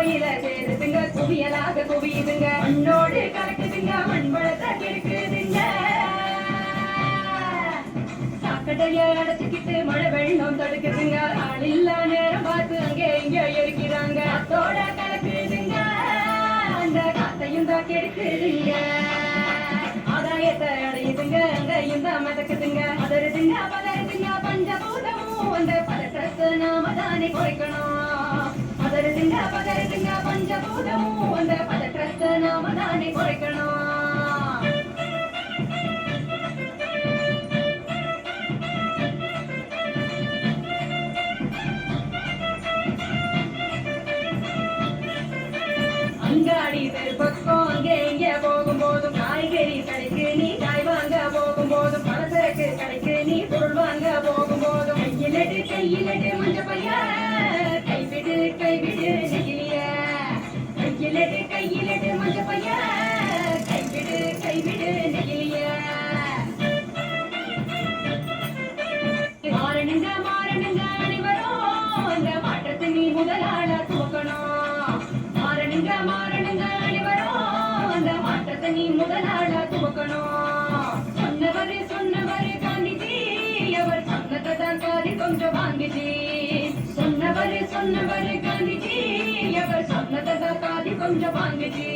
குப்பையில சேருதுங்க குவியலாக குவியுதுங்க. மண்ணோடு கலக்குதுங்க மண் வளத்தை கெடுக்குதுங்க. சாக்கடையை அடைச்சிக்கிட்டு மழை வெள்ளம் தடுக்குதுங்க. ஆள் இல்ல நேரம் பார்த்து அங்கே இங்கே இருக்கிறாங்க. அத்தோட கலக்குதுங்க. அந்த காத்தையும் தான் கெடுக்குதுங்க. ஆதாயத்தை அடையுதுங்க அங்கேயும் தான் மதக்குதுங்க. அதருதுங்க பதறுதுங்க பஞ்சபூதமும். அந்த பதற்றத்தை நாம தானே குறைக்கணும் அதருதுங்க பஞ்சபூதமும் அந்த பதற்றத்தை நாம தானே குறைக்கணும் அங்காடி பெருப்பக்கம் அங்கே இங்கே போகும்போதும் காய்கறி கடைக்கு நீ காய் வாங்க போகும்போதும் பலசரக்கு கடைக்கு நீ பொருள் வாங்க போகும்போதும் கையிலட்டு கையிலட்டு கையிலடு கையிலடு மஞ்ச கைவிடு கைவிடு நெகிழிய. மாறணுங்க மாறணுங்க அனைவரும் அந்த மாற்றத்தை நீ முதலாள துவக்கணும். மாறணுங்க மாறணுங்க அனைவரும் அந்த மாற்றத்தை நீ முதலாள துவக்கணும். சொன்னவரு சொன்னவரு காந்திஜி அவர் சொன்னதான் காதி கொஞ்சம் வாங்கிச்சு சொன்னவரு சொன்னவரு नटसताधिकं च पाण्डिते